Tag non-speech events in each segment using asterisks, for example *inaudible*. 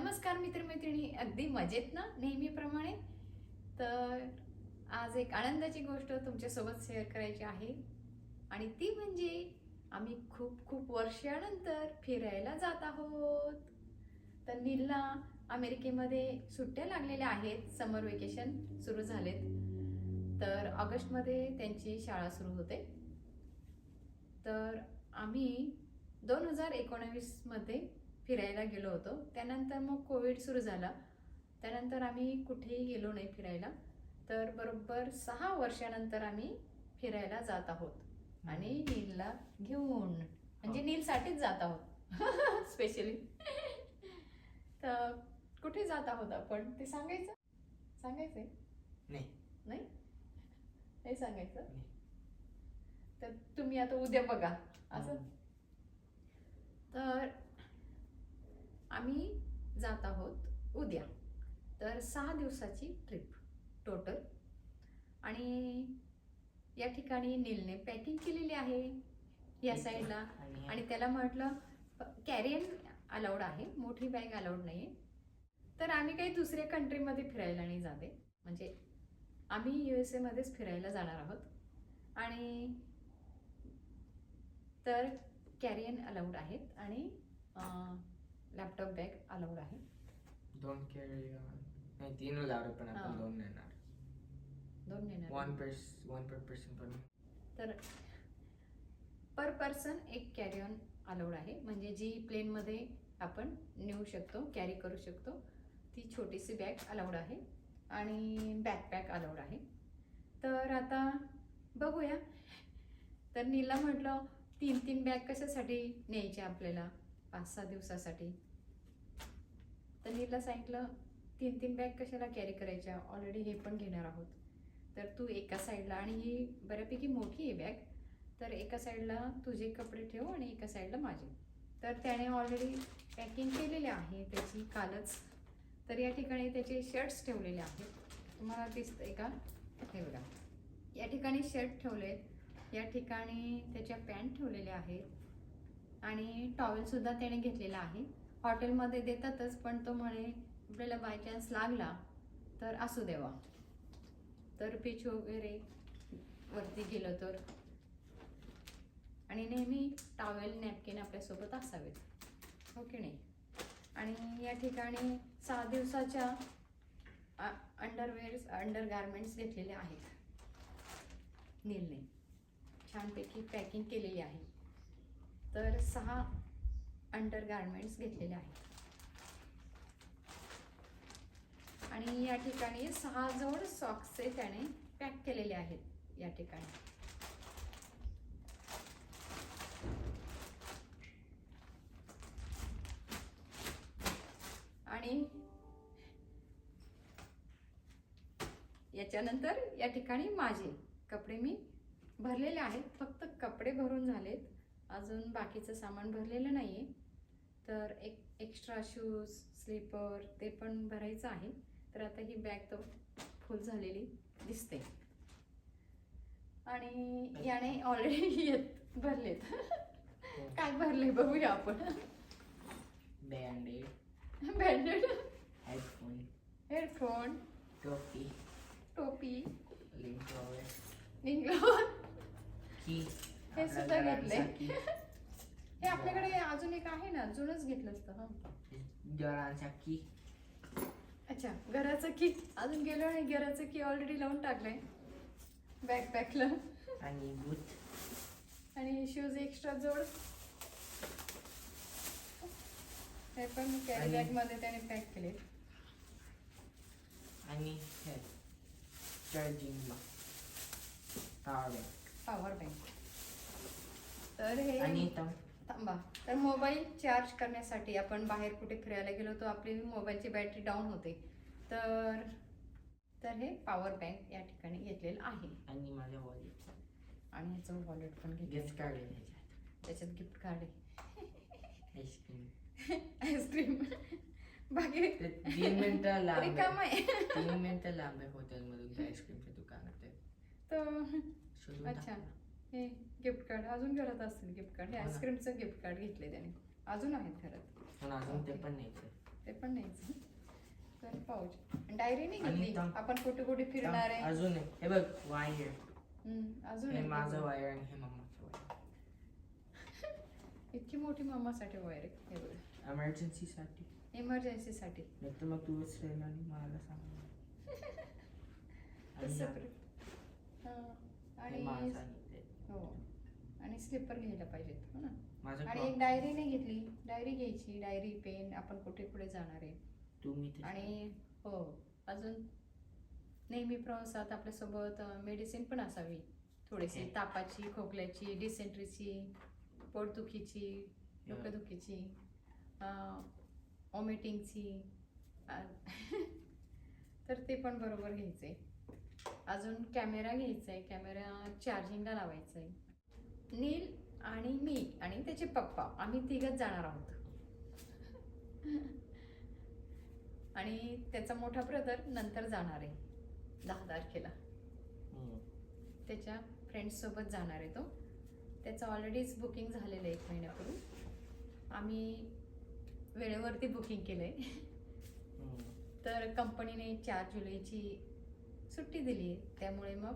नमस्कार मित्रमैत्रिणी अगदी मजेत ना नेहमीप्रमाणे? तर आज एक आनंदाची गोष्ट तुमच्यासोबत शेअर करायची आहे आणि ती म्हणजे आम्ही खूप खूप वर्षानंतर फिरायला जात आहोत. तर नीलला अमेरिकेमध्ये सुट्ट्या लागलेल्या आहेत समर वेकेशन सुरू झालेत. तर ऑगस्टमध्ये त्यांची शाळा सुरू होते. तर आम्ही दोन हजार एकोणावीसमध्ये फिरायला गेलो होतो. त्यानंतर मग कोविड सुरू झाला. त्यानंतर आम्ही कुठेही गेलो नाही फिरायला. तर बरोबर सहा वर्षानंतर आम्ही फिरायला जात आहोत. आणि नीलला घेऊन म्हणजे नीलसाठीच जात आहोत. *laughs* स्पेशली तर कुठे जात आहोत आपण? ते सांगायचं? सांगायचंय? नाही. नाही? नाही सांगायचं. तर तुम्ही आता उद्या बघा. असं तर आम्ही जात आहोत उद्या. तर सहा दिवसाची ट्रिप टोटल आणि या ठिकाणी नीलने पॅकिंग केलेली आहे या साईडला आणि त्याला म्हटलं कॅरियन अलाउड आहे. मोठी बॅग अलाउड नाही आहे तर आम्ही काही दुसऱ्या कंट्रीमध्ये फिरायला नाही जाते. म्हणजे आम्ही यू एस एमध्येच फिरायला जाणार आहोत. आणि तर कॅरियन अलाउड आहेत. आणि लॅपटॉप बॅग अलाउड आहे. दोन नाही तीन लावले पण हा. आपण दोन नेणार. दोन नेणार. One purse one per person पण. तर पर पर्सन एक कॅरी ऑन अलाउड आहे. म्हणजे जी प्लेनमध्ये आपण नेऊ शकतो कॅरी करू शकतो ती छोटीशी बॅग अलाउड आहे आणि बॅकपॅक अलाउड आहे. तर आता बघूया. तर नीला म्हटलं तीन तीन बॅग कशासाठी न्यायच्या आपल्याला? पाच सहा दिवसासाठी. तर नीला सांगितलं तीन तीन बॅग कशाला कॅरी करायच्या? ऑलरेडी हे पण घेणार आहोत. तर तू एका साईडला आणि ही बऱ्यापैकी मोठी आहे बॅग तर एका साईडला तुझे कपडे ठेव आणि एका साईडला माझे. तर त्याने ऑलरेडी पॅकिंग केलेले आहे त्याची कालच. तर या ठिकाणी त्याचे शर्ट्स ठेवलेले आहेत. तुम्हाला दिसतंय का? हे बघा. या ठिकाणी शर्ट ठेवलेत. या ठिकाणी त्याच्या पॅन्ट ठेवलेल्या आहेत. आणि टॉवेलसुद्धा त्याने घेतलेला आहे. हॉटेलमध्ये देतातच पण तो म्हणे आपल्याला बाय चान्स लागला तर असू देवा. तर पिच वगैरे वरती गेलं तर. आणि नेहमी टॉवेल नॅपकिन आपल्यासोबत असावेत. हो की नाही? आणि या ठिकाणी सहा दिवसाच्या अंडरवेअर्स अंडर गारमेंट्स घेतलेले आहेत. नीलने. छानपैकी पॅकिंग केलेली आहे. तर सहा अंडर गार्मेंट्स घेतलेले आहेत. आणि या ठिकाणी सहा जोड सॉक्सचे त्याने पॅक केलेले आहेत या ठिकाणी. आणि याच्यानंतर या ठिकाणी माझे कपडे मी भरलेले आहेत. फक्त कपडे भरून झालेत. अजून बाकीचं सामान भरलेलं नाही आहे तर एक एक्स्ट्रा शूज स्लीपर ते पण भरायचं आहे. तर आता ही बॅग तर फुल झालेली दिसते. आणि याने ऑलरेडी *laughs* येत भरलेत. काय भरले बघूया आपण. बँडेड बँडेड हेडफोन हेडफोन टोपी टोपी लिंक निघलं की हे सुद्धा. की. हे आपल्याकडे अजून एक आहे ना जुनच घेतलं असतं घरांचा की. अच्छा घराचं की. अजून गेलो नाही घराचं की ऑलरेडी लावून टाकलंय. बॅकपॅकला आणि बूट आणि शूज एक्स्ट्रा जोड. हे पण कॅरी आणि- बॅगमध्ये त्याने पॅक केले आणि हे charging power bank power bank तर हे थांबा. तर मोबाईल चार्ज करण्यासाठी आपण बाहेर कुठे फिरायला गेलो तर आपली मोबाईलची बॅटरी डाऊन होते. तर तर हे पॉवर बँक या ठिकाणी घेतलेलं आहे. आणि माझ्या वॉलेट आणि ह्याचं वॉलेट पण गिफ्ट कार्ड आहे त्याच्यात. गिफ्ट कार्ड आहे. आईस्क्रीम आईस्क्रीम बाकी तीन मिनिटं लांब रिकाम आहे. तीन मिनिटं लांब आहे हॉटेलमधून आईस्क्रीमच्या दुकानात आहे. तर अच्छा. हे गिफ्ट कार्ड अजून घरात असतील गिफ्ट कार्ड हे हो ना. आईस्क्रीमचं गिफ्ट कार्ड घेतले त्याने. अजून आहेत घरात. पण अजून ते पण न्यायचं ते पण न्यायचं तर पाऊच डायरी नाही आणि घेतली. आपण कुठे कुठे फिरणार आहे? अजून एक. हे बघ वायर. हम्म, अजून हे एक माझं. वायर आणि हे मम्माचं वायर. *laughs* इतकी मोठी मामासाठी वायर आहे. हे बघ. एमर्जन्सी साठी. इमर्जन्सीसाठी नाही तर मग तू श्रेला आणि मला सांग. *laughs* आणि. हा. हे आणि हो. आणि स्लिपर घ्यायला पाहिजेत हो ना. आणि एक डायरी नाही घेतली. डायरी घ्यायची डायरी पेन आपण कुठे कुठे जाणार आहे. आणि हो अजून नेहमी प्रवासात आपल्यासोबत मेडिसिन पण असावी. थोडीशी Okay. तापाची खोकल्याची डिसेंट्रीची पोटदुखीची डोकेदुखीची ऑमिटिंगची *laughs* तर ते पण बरोबर घ्यायचे अजून कॅमेरा घ्यायचा आहे कॅमेरा चार्जिंगला लावायचा आहे नील आणि मी आणि त्याचे पप्पा आम्ही तिघच जाणार आहोत. आणि त्याचा मोठा ब्रदर नंतर जाणार आहे दहा तारखेला. त्याच्या फ्रेंड्ससोबत जाणार आहे तो. त्याचं ऑलरेडीच बुकिंग झालेलं आहे एक महिन्यापूर्वी. आम्ही वेळेवरती बुकिंग केलं आहे. तर कंपनीने चार जुलैची सुट्टी दिली आहे त्यामुळे मग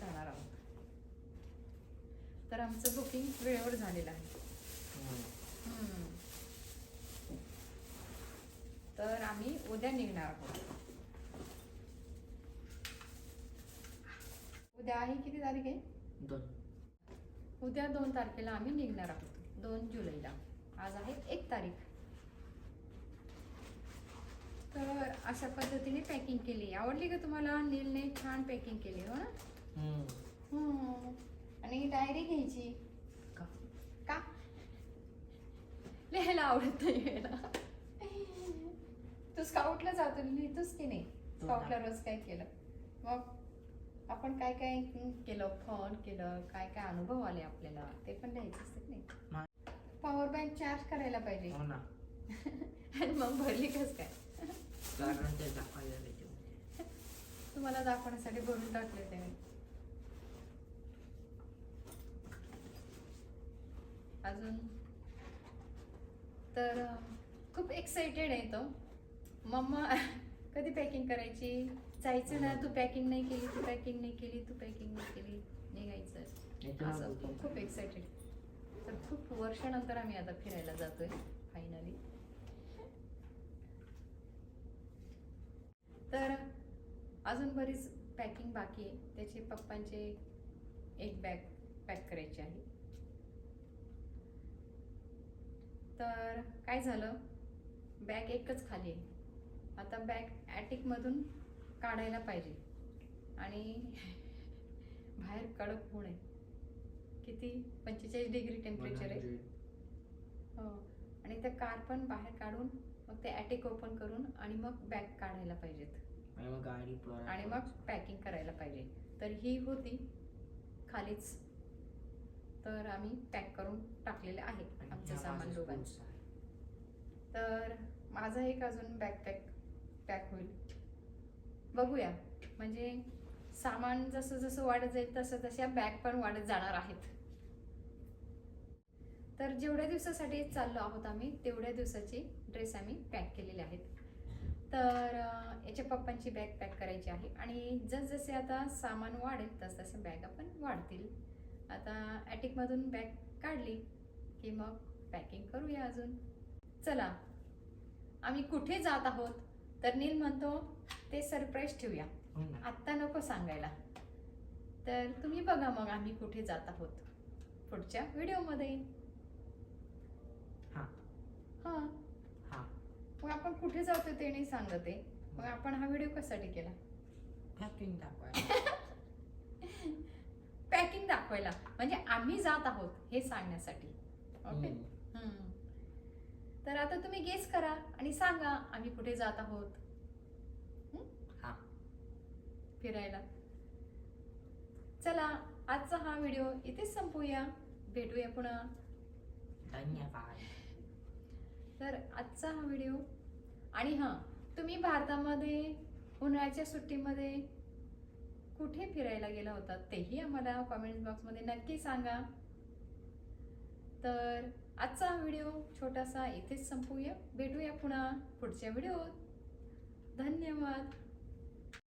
जाणार आहोत. तर आमचं बुकिंग वेळेवर झालेलं आहे. तर आम्ही उद्या निघणार आहोत. उद्या आहे किती तारीख आहे? दोन. उद्या दोन तारखेला आम्ही निघणार आहोत. दोन जुलैला. आज आहे एक तारीख. तर अशा पद्धतीने पॅकिंग केली. आवडली का तुम्हाला? नीलने छान पॅकिंग केली हो ना. आणि डायरी घ्यायची. का? का? लिहायला आवडत नाही तू स्काउटला जातो लिहितोस की नाही? हो स्काउटला रोज काय केलं? मग आपण काय काय केलं? फन केलं काय काय अनुभव आले आपल्याला? ते पण लिहायचं असतं की मा- नाही पॉवर बँक चार्ज करायला पाहिजे. हो ना. *laughs* आणि मग भरली कस काय? कारण ते दाखवायला त्याच्यामध्ये तुम्हाला दाखवण्यासाठी भरून टाकले ते मी. अजून. तर खूप एक्साइटेड आहे तो. मम्मा कधी पॅकिंग करायची? जायचं ना तू पॅकिंग नाही केली तू पॅकिंग नाही केली तू पॅकिंग नाही केली निघायचं. असं खूप एक्साइटेड तर खूप वर्षानंतर आम्ही आता फिरायला जातोय फायनली तर अजून बरीच पॅकिंग बाकी आहे. त्याचे पप्पांचे एक बॅग पॅक करायची आहे. तर काय झालं? बॅग एकच खाली आहे. आता बॅग ॲटिकमधून काढायला पाहिजे. आणि *laughs* बाहेर कडक ऊन आहे किती? पंचेचाळीस डिग्री टेम्परेचर आहे. 100. हो. आणि त्या कार पण बाहेर काढून मग ते ॲटिक ओपन करून आणि मग बॅग काढायला पाहिजेत. आणि मग गाडी आणि मग पॅकिंग करायला पाहिजे. तर ही होती खालीच. तर आम्ही पॅक करून टाकलेलं आहे आमचं सामान दोघांचं. तर माझा एक अजून बॅकपॅक पॅक होईल. बघूया. म्हणजे सामान जसं जसं वाढत जाईल तसं तशा बॅग पण वाढत जाणार आहेत. तर जेवढ्या दिवसासाठी चाललो आहोत आम्ही तेवढ्या दिवसाचे ड्रेस आम्ही पॅक केलेले आहेत. तर याच्या पप्पांची बॅग पॅक करायची आहे आणि जसजसे आता सामान वाढेल तस तसे बॅगा पण वाढतील. आता ॲटिकमधून बॅग काढली की मग पॅकिंग करूया अजून. चला आम्ही कुठे जात आहोत? तर नील म्हणतो ते सरप्राईज ठेवूया. हो आत्ता नको सांगायला. तर तुम्ही बघा मग आम्ही कुठे जात आहोत पुढच्या व्हिडिओमध्ये हां. हा. मग आपण कुठे जातो ते नाही सांगत. आहे मग आपण हा व्हिडिओ कशासाठी केला? पॅकिंग दाखवायला. *laughs* पॅकिंग दाखवायला. म्हणजे आम्ही जात आहोत हे सांगण्यासाठी. ओके हम्म. तर आता तुम्ही गेस करा आणि सांगा आम्ही कुठे जात आहोत. हा. फिरायला. चला आजचा हा व्हिडिओ इथेच संपूया. भेटूया पुन्हा. धन्यवाद. तर आजचा हा व्हिडिओ आणि हां तुम्ही भारतामध्ये उन्हाळ्याच्या सुट्टीमध्ये कुठे फिरायला गेला होता तेही आम्हाला कॉमेंट बॉक्समध्ये नक्की सांगा. तर आजचा हा व्हिडिओ छोटासा इथेच संपूया. भेटूया पुन्हा पुढच्या व्हिडिओत धन्यवाद.